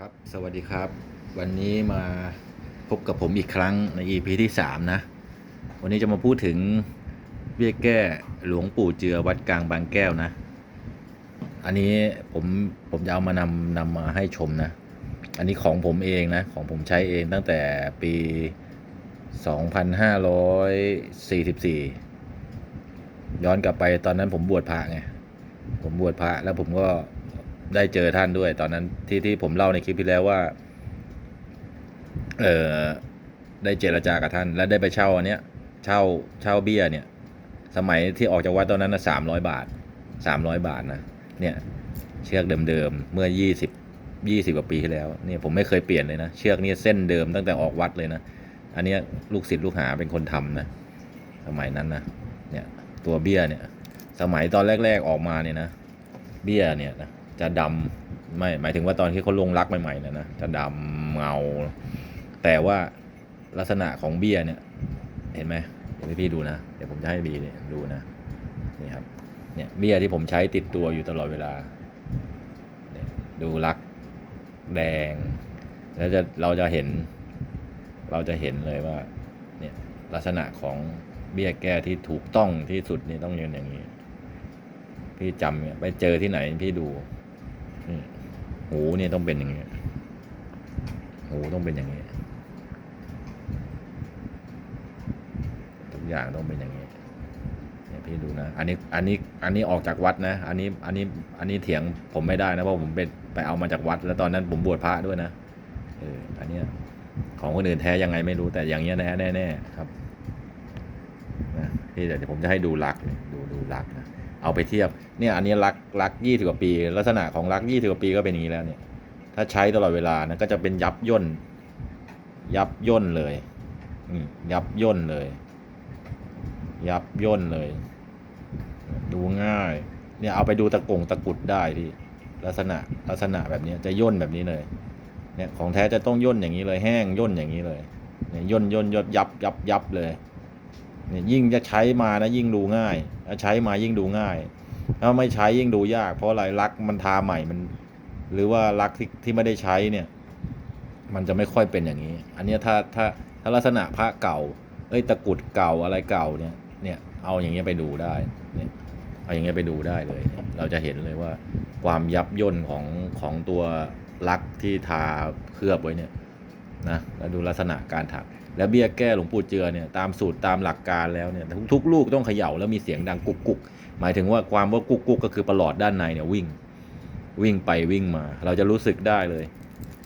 ครับ สวัสดีครับ วันนี้มาพบกับผมอีกครั้งใน EP ที่ 3 นะ วันนี้จะมาพูดถึงเบี้ยแก้หลวงปู่เจือวัดกลางบางแก้วนะ อันนี้ผมผมจะเอามานำนำมาให้ชมนะ อันนี้ของผมเองนะ ของผมใช้เองตั้งแต่ปี 2544 ย้อนกลับไปตอนนั้นผมบวชพระไง ผมบวชพระแล้วผมก็ ได้เจอท่านด้วย ตอนนั้นที่ที่ผมเล่าในคลิปที่แล้วว่า เออได้เจรจากับท่าน แล้วได้ไปเช่าอันเนี้ย เช่าเช่าเบี้ยเนี่ย สมัยที่ออกจากวัดตอนนั้นนะสามร้อยบาทสามร้อยบาทนะเนี่ยเชือกเดิมๆเมื่อยี่สิบยี่สิบกว่าปีที่แล้วเนี่ยผมไม่เคยเปลี่ยนเลยนะเชือกนี่เส้นเดิมตั้งแต่ออกวัดเลยนะอันเนี้ยลูกศิษย์ลูกหาเป็นคนทำนะสมัยนั้นนะเนี่ยตัวเบี้ยเนี่ย สมัยตอนแรก ๆออกมาเนี่ยนะเบี้ยเนี่ยนะ จะดำไม่หมายถึงว่าตอนที่เขาลงรักใหม่ๆนี่ยนะจะดำเงา แต่ว่าลักษณะของเบี้ยเนี่ย เห็นไหมเดี๋ยวพี่ดูนะ เดี๋ยวผมจะให้บีเนี่ยดูนะนี่ครับเนี่ยเบี้ยที่ผมใช้ติดตัวอยู่ตลอดเวลาเนี่ยดูรักแดง แล้วจะเราจะเห็น เราจะเห็นเลยว่าเนี่ยลักษณะของเบี้ยแก้ที่ถูกต้องที่สุดนี่ต้องยืนอย่างนี้ พี่จำเนี่ยไปเจอที่ไหนพี่ดู หูเนี่ยต้องเป็นอย่างนี้หูต้องเป็นอย่างนี้ทุกอย่างต้องเป็นอย่างนี้เนี่ยพี่ดูนะ อันนี้อันนี้อันนี้ออกจากวัดนะ อันนี้อันนี้อันนี้เถียงผมไม่ได้นะเพราะผมเป็นไปเอามาจากวัด แล้วตอนนั้นผมบวชพระด้วยนะเอออันเนี้ยของคนอื่นแท้ยังไงไม่รู้แต่อย่างเงี้ยแน่แน่แน่ครับนะพี่เดี๋ยวผมจะให้ดูลักเนี่ยดูดูลักนะ เอาไปเทียบเนี่ยอันนี้รักรักยี่สิบกว่าปี ลักษณะของรักยี่สิบกว่าปีก็เป็นอย่างนี้แล้วเนี่ย ถ้าใช้ตลอดเวลานะก็จะเป็นยับย่น ยับย่นเลยยับย่นเลย ยับย่นเลย ดูง่าย เนี่ยเอาไปดูตะกงตะกุดได้ที่ลักษณะลักษณะแบบนี้จะย่นแบบนี้เลย เนี่ยของแท้จะต้องย่นอย่างนี้เลยแห้งย่นอย่างนี้เลยเนี่ยย่นย่นยดยับยับยับเลย เนี่ยยิ่งจะใช้มานะยิ่งดูง่ายใช้มายิ่งดูง่ายถ้าไม่ใช้ยิ่งดูยาก เพราะอะไรลักมันทาใหม่มัน หรือว่าลักที่ที่ไม่ได้ใช้เนี่ย มันจะไม่ค่อยเป็นอย่างนี้ อันนี้ถ้าถ้าถ้าลักษณะพระเก่า เอ้ยตะกรุดเก่าอะไรเก่าเนี่ยเนี่ยเอาอย่างเงี้ยไปดูได้เนี่ยเอาอย่างเงี้ยไปดูได้เลยเนี่ยเราจะเห็นเลยว่า ความยับย่นของของตัวลักที่ทาเคลือบไว้เนี่ย นะแล้วดูลักษณะการถัก แล้วเบี้ยแก้หลวงปู่เจือเนี่ยตามสูตรตามหลักการแล้วเนี่ยทุกทุกลูกต้องเขย่าแล้วมีเสียงดังกุกกุกหมายถึงว่าความว่ากุกกุกก็คือประหลอดด้านในเนี่ยวิ่ง วิ่งไปวิ่งมา เราจะรู้สึกได้เลย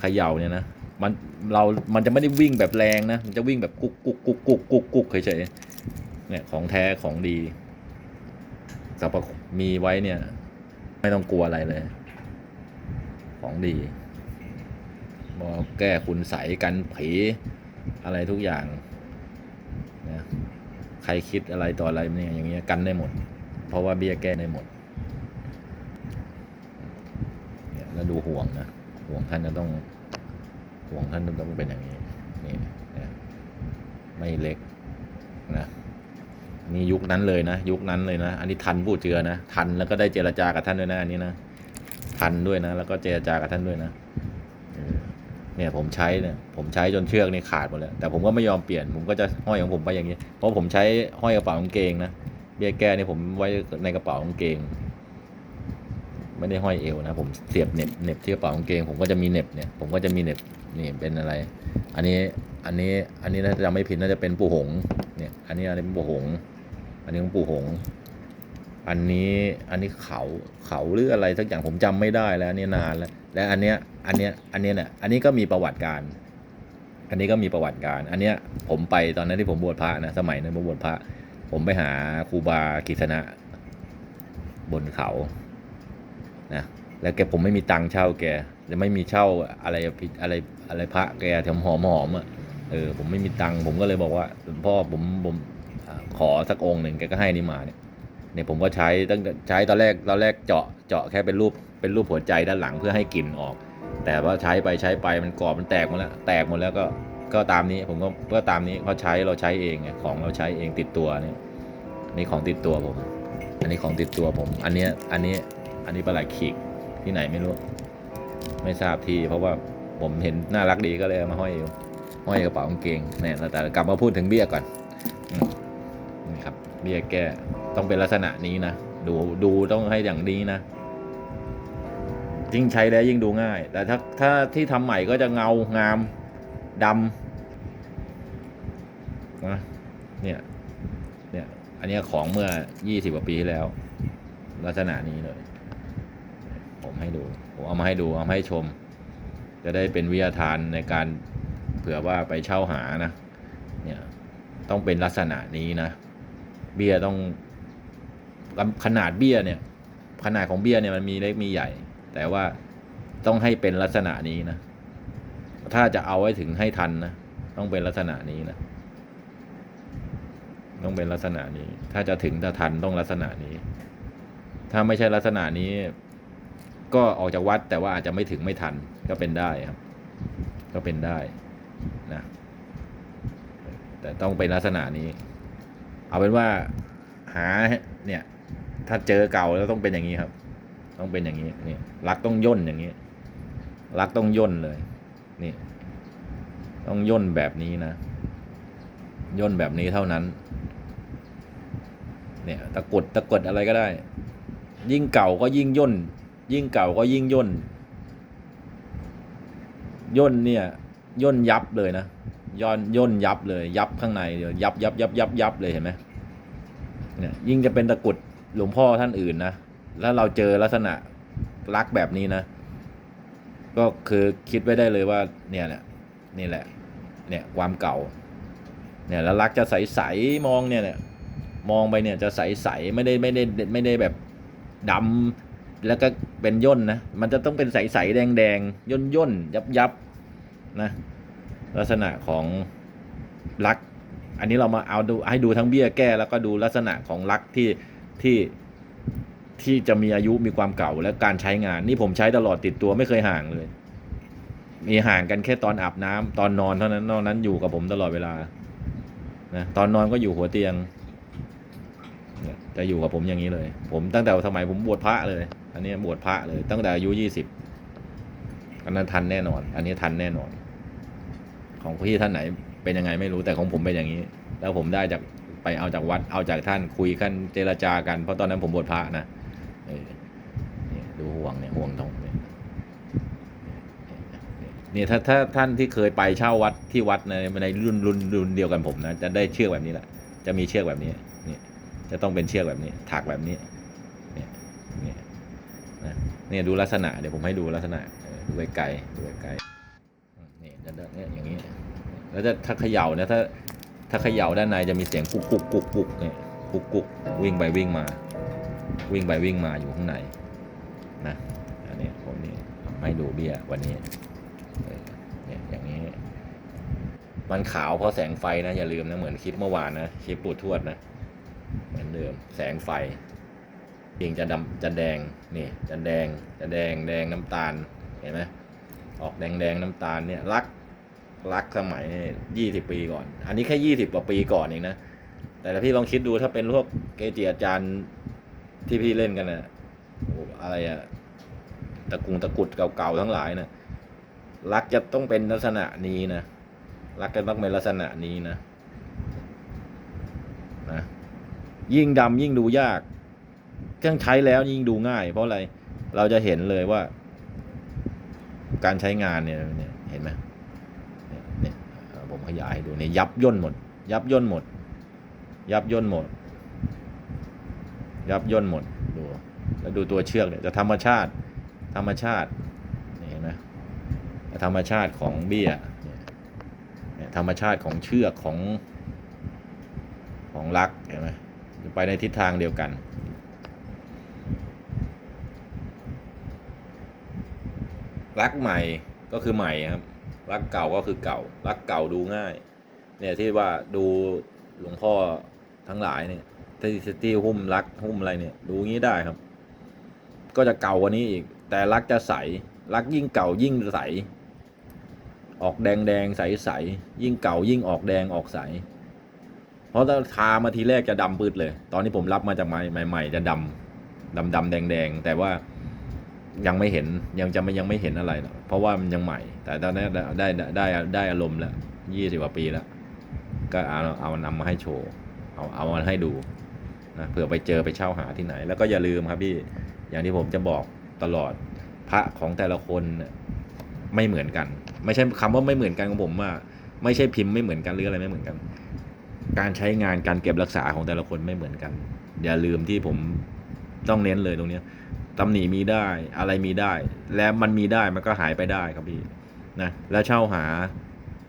เขย่าเนี่ยนะมันเรา มันจะไม่ได้วิ่งแบบแรงนะ มันจะวิ่งแบบกุกกุกกุกกุกกุกกุกเฉยๆเนี่ยของแท้ของดีสรรพมีไว้เนี่ย ไม่ต้องกลัวอะไรเลย ของดี บอกแก้คุณใสกันผีอะไรทุกอย่างนะใครคิดอะไรต่ออะไรเนี่ยอย่างเงี้ยกันได้หมด เพราะว่าเบี้ยแก้ได้หมดเนี่ยแล้วดูห่วงนะห่วงท่านจะต้องห่วงท่านจะต้องเป็นอย่างนี้นี่นะไม่เล็กนะนี่ยุคนั้นเลยนะ ยุคนั้นเลยนะ อันนี้ทันผู้เจือนะ ทันแล้วก็ได้เจรจากับท่านด้วยนะอันนี้นะทันด้วยนะ แล้วก็เจรจากับท่านด้วยนะ เนี่ยผมใช้เนี่ยผมใช้จนเชือกนี่ขาดหมดแล้วแต่ผมก็ไม่ยอมเปลี่ยนผมก็จะห้อยของผมไปอย่างนี้ เพราะผมใช้ห้อยกระเป๋ากางเกงนะเบี้ยแก้นี่ผมไว้ในกระเป๋ากางเกง ไม่ได้ห้อยเอวนะผมเสียบเน็บเน็บที่กระเป๋ากางเกง ผมก็จะมีเน็บเนี่ยผมก็จะมีเน็บนี่เป็นอะไร อันนี้อันนี้อันนี้ถ้าจำไม่ผิดน่าจะเป็นปูหงเนี่ยอันนี้อันนี้เป็นปูหง อันนี้ของปูหง อันนี้อันนี้เขาเขาหรืออะไรสักอย่างผมจำไม่ได้แล้วนี่นานแล้วและอันเนี้ย อันเนี้ยอันเนี้ยเนี่ยอันนี้ก็มีประวัติการ อันนี้ก็มีประวัติการ อันเนี้ยผมไปตอนนั้นที่ผมบวชพระนะสมัยนั้นผมบวชพระ ผมไปหาครูบากิษณะบนเขานะแล้วแกผมไม่มีตังค์เช่าแกจะไม่มีเช่าอะไรผิดอะไรอะไรพระแกทำหอมหอมๆอะเออผมไม่มีตังค์ผมก็เลยบอกว่าหลวงพ่อผมผมขอสักองค์หนึ่งแกก็ให้นี่มาเนี่ยเนี่ยผมก็ใช้ตั้งใช้ตอนแรกตอนแรกเจาะเจาะแค่เป็นรูปเป็นรูปหัวใจด้านหลังเพื่อให้กลิ่นออก แต่ว่าใช้ไปใช้ไปมันกรอบมันแตกหมดแล้ว แตกหมดแล้วก็ก็ตามนี้ผมก็ก็ตามนี้เขาใช้เราใช้เองไงของเราใช้เองติดตัวนี่นี่ของติดตัวผม อันนี้ของติดตัวผม อันเนี้ยอันนี้อันนี้ปลาไหลขีกที่ไหนไม่รู้ ไม่ทราบที่เพราะว่าผมเห็นน่ารักดีก็เลยมาห้อยอยู่ห้อยกระเป๋ากางเกงเนี่ยแต่กลับมาพูดถึงเบี้ยก่อนนี่ครับเบี้ยแก้ต้องเป็นลักษณะนี้นะดูดูต้องให้อย่างนี้นะ ยิ่งใช้แล้วยิ่งดูง่าย แต่ถ้าถ้าที่ทำใหม่ก็จะเงางามดำนะเนี่ยเนี่ยอันนี้ของเมื่อยี่สิบกว่าปีที่แล้ว ลักษณะนี้เลย ผมให้ดู ผมเอามาให้ดูเอามาให้ชม จะได้เป็นวิทยาทานในการเผื่อว่าไปเช่าหานะ เนี่ยต้องเป็นลักษณะนี้นะ เบี้ยต้องขนาดเบี้ยเนี่ย ขนาดของเบี้ยเนี่ยมันมีเล็กมีใหญ่ แต่ว่าต้องให้เป็นลักษณะนี้นะ ถ้าจะเอาไว้ถึงให้ทันนะ ต้องเป็นลักษณะนี้นะ ต้องเป็นลักษณะนี้ ถ้าจะถึงถ้าทันต้องลักษณะนี้ ถ้าไม่ใช่ลักษณะนี้ ก็ออกจากวัดแต่ว่าอาจจะไม่ถึงไม่ทันก็เป็นได้ครับ ก็เป็นได้นะ แต่ต้องเป็นลักษณะนี้ เอาเป็นว่าหาเนี่ย ถ้าเจอเก่าแล้วต้องเป็นอย่างนี้ครับ ต้องเป็นอย่างนี้นี่รักต้องย่นอย่างนี้ รักต้องย่นเลย นี่ ต้องย่นแบบนี้นะ ย่นแบบนี้เท่านั้น เนี่ยตะกุดตะกุดอะไรก็ได้ ยิ่งเก่าก็ยิ่งย่น ยิ่งเก่าก็ยิ่งย่น ย่นเนี่ย ย่นยับเลยนะย่นย่นยับเลยยับข้างในเดี๋ยวยับยับยับยับยับเลยเห็นไหมเนี่ยยิ่งจะเป็นตะกุดหลวงพ่อท่านอื่นนะ แล้วเราเจอลักษณะรักแบบนี้นะ ก็คือคิดไว้ได้เลยว่าเนี่ยแหละนี่แหละ เนี่ยความเก่า เนี่ยแล้วรักจะใสๆมองเนี่ยเนี่ยมองไปเนี่ยจะใสๆไม่ได้ไม่ได้ไม่ได้แบบดำแล้วก็เป็นย่นนะ มันจะต้องเป็นใสๆแดงๆย่นย่นยับยับๆนะลักษณะของลัก อันนี้เรามาเอาดูให้ดูทั้งเบี้ยแก้แล้วก็ดูลักษณะของลักที่ที่ ที่จะมีอายุมีความเก่าและการใช้งาน นี่ผมใช้ตลอดติดตัวไม่เคยห่างเลย มีห่างกันแค่ตอนอาบน้ำตอนนอนเท่านั้นนอกนั้นอยู่กับผมตลอดเวลานะตอนนอนก็อยู่หัวเตียงจะอยู่กับผมอย่างนี้เลย ผมตั้งแต่สมัยผมบวชพระเลย อันนี้บวชพระเลย ตั้งแต่อายุยี่สิบอันนั้นทันแน่นอน อันนี้ทันแน่นอน ของพี่ท่านไหนเป็นยังไงไม่รู้แต่ของผมเป็นอย่างนี้ แล้วผมได้จากไปเอาจากวัดเอาจากท่านคุยกันเจรจากันเพราะตอนนั้นผมบวชพระนะ นี่ยดูห่วงเนี่ยห่วงทองเนี่ยเนี่ยถ้าถ้าท่านที่เคยไปเช่าวัดที่วัดในในรุ่นรุ่นรุ่นเดียวกันผมนะจะได้เชือกแบบนี้แหละจะมีเชือกแบบนี้เนี่ยจะต้องเป็นเชือกแบบนี้ถักแบบนี้เนี่ยเนี่ยนะเนี่ยดูลักษณะเดี๋ยวผมให้ดูลักษณะดูไกลๆดูไกลๆนี่จะเนี่ยอย่างนี้แล้วจะถ้าเขย่าเนี่ยถ้าถ้าเขย่าด้านในจะมีเสียงกุกกุกกุกกุกเนี่ยกุกกุกวิ่งไปวิ่งมา วิ่งไปวิ่งมาอยู่ข้างในนะอันนี้ผมนี่ไม่ดูเบี้ยวันนี้เออเนี่ยอย่างนี้ มันขาวเพราะแสงไฟนะ อย่าลืมนะเหมือนคลิปเมื่อวานนะคลิปปูดทวดนะเหมือนเดิมแสงไฟจริงจะดำจะแดงนี่จะแดงจะแดงแดงน้ำตาลเห็นไหมออกแดงแดงน้ำตาลเนี่ยรักรักสมัยยี่สิบปีก่อน อันนี้แค่ยี่สิบกว่าปีก่อนเองนะแต่ถ้าพี่ลองคิดดูถ้าเป็นพวกเกจิอาจารย์ ที่พี่เล่นกันนะโอ้อะไรอะตะกุงตะกุดเก่าๆทั้งหลายนะรักจะต้องเป็นลักษณะนี้นะรักจะต้องเป็นลักษณะนี้นะนะยิ่งดำยิ่งดูยากเครื่องใช้แล้วยิ่งดูง่าย เพราะอะไรเราจะเห็นเลยว่า การใช้งานเนี่ยเนี่ยเห็นไหมเนี่ยเนี่ยผมขยายให้ดูเนี่ยยับย่นหมด ยับย่นหมด ยับย่นหมด ยับย่นหมดดูแล้วดูตัวเชือกเนี่ยจะธรรมชาติ ธรรมชาตินี่เห็นไหมธรรมชาติของเบี้ยเนี่ยธรรมชาติของเชือกของของลักเห็นไหมจะไปในทิศทางเดียวกัน รักใหม่ก็คือใหม่ครับ รักเก่าก็คือเก่า รักเก่าดูง่าย เนี่ยที่ว่าดูหลวงพ่อทั้งหลายเนี่ย ที่ที่หุ้มรักหุ้มอะไรเนี่ย ดูงี้ได้ครับ ก็จะเก่ากว่านี้อีก แต่รักจะใสรักยิ่งเก่ายิ่งใส ออกแดงแดงใสใสยิ่งเก่ายิ่งออกแดงออกใส เพราะถ้าทามาทีแรกจะดำปืดเลย ตอนนี้ผมรับมาจากใหม่ใหม่จะดำดำดำแดงแดงแต่ว่ายังไม่เห็นยังจะไม่ยังไม่เห็นอะไรเพราะว่ามันยังใหม่ แต่ตอนนี้ได้ได้ได้ได้ได้อารมณ์แล้วยี่สิบกว่าปีแล้ว ก็เอาเอานำมาให้โชว์ เอาเอามาให้ดู นะเผื่อไปเจอไปเช่าหาที่ไหน แล้วก็อย่าลืมครับพี่อย่างที่ผมจะบอกตลอดพระของแต่ละคนไม่เหมือนกัน ไม่ใช่คำว่าไม่เหมือนกันของผมว่า ไม่ใช่พิมพ์ไม่เหมือนกันหรืออะไรไม่เหมือนกัน การใช้งานการเก็บรักษาของแต่ละคนไม่เหมือนกัน อย่าลืมที่ผมต้องเน้นเลยตรงนี้ตำหนิมีได้อะไรมีได้ และมันมีได้มันก็หายไปได้ครับพี่นะแล้วเช่าหา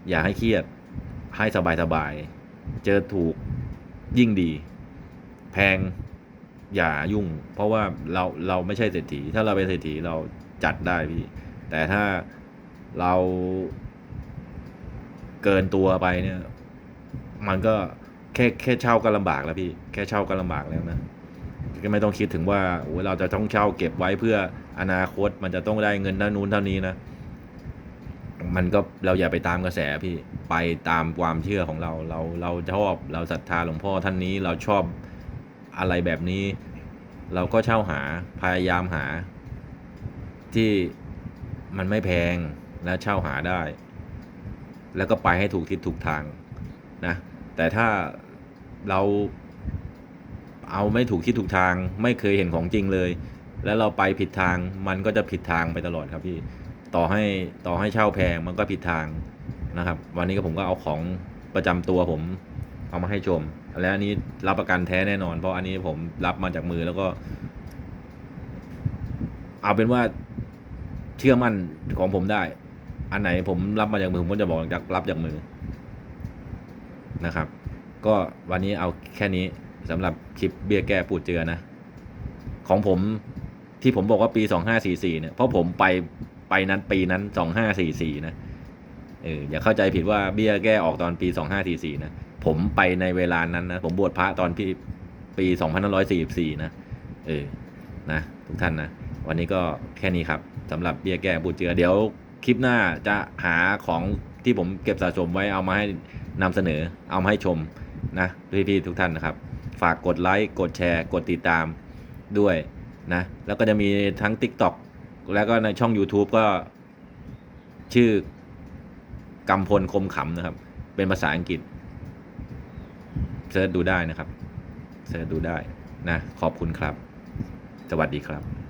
อย่าให้เครียดให้สบายสบายเจอถูกยิ่งดี พงอย่ายุ่ง เพราะว่าเราเราไม่ใช่เศรษฐี ถ้าเราเป็นเศรษฐีเราจัดได้พี่ แต่ถ้าเราเกินตัวไปเนี่ย มันก็แค่แค่เช่าก็ลำบากแล้วพี่ แค่เช่าก็ลำบากแล้วนะก็ไม่ต้องคิดถึงว่าโอ้เราจะต้องเช่าเก็บไว้เพื่ออนาคตมันจะต้องได้เงินเท่านู้นเท่านี้นะ มันก็เราอย่าไปตามกระแสพี่ไปตามความเชื่อของเรา เราเราชอบเราศรัทธาหลวงพ่อท่านนี้เราชอบ อะไรแบบนี้ เราก็เช่าหาพยายามหา ที่มันไม่แพงและเช่าหาได้ แล้วก็ไปให้ถูกทิศถูกทางนะแต่ถ้าเราเอาไม่ถูกที่ถูกทาง ไม่เคยเห็นของจริงเลย แล้วเราไปผิดทางมันก็จะผิดทางไปตลอดครับพี่ต่อให้ต่อให้เช่าแพงมันก็ผิดทางนะครับ วันนี้ก็ผมก็เอาของประจำตัวผม เอามาให้ชม และอันนี้รับประกันแท้แน่นอน เพราะอันนี้ผมรับมาจากมือแล้วก็ เอาเป็นว่าเชื่อมั่นของผมได้ อันไหนผมรับมาจากมือผมก็จะบอกจากรับจากมือนะครับ ก็วันนี้เอาแค่นี้สำหรับคลิปเบี้ยแก้ปูดเจือนะ ของผมที่ผมบอกว่าปีสองห้าสี่สี่เนี่ยเพราะผมไปไปนั้นปีนั้นสองห้าสี่สี่นะเอออย่าเข้าใจผิดว่าเบี้ยแก้ออกตอนปีสองห้าสี่สี่นะ ผมไปในเวลานั้นนะ ผมบวชพระตอนพี่ปีสองพันร้อยสี่สี่นะ เออ นะ ทุกท่านนะ วันนี้ก็แค่นี้ครับสำหรับเบี้ยแก้ปูดเจือ เดี๋ยวคลิปหน้าจะหาของที่ผมเก็บสะสมไว้เอามาให้นำเสนอ เอามาให้ชมนะพี่ๆทุกท่านนะครับ ฝากกดไลค์ กดแชร์ กดติดตามด้วยนะ แล้วก็จะมีทั้ง TikTok แล้วก็ในช่อง YouTube ก็ชื่อกำพลคมขำนะครับ เป็นภาษาอังกฤษ เซิร์ชดูได้นะครับ เซิร์ชดูได้นะ ขอบคุณครับ สวัสดีครับ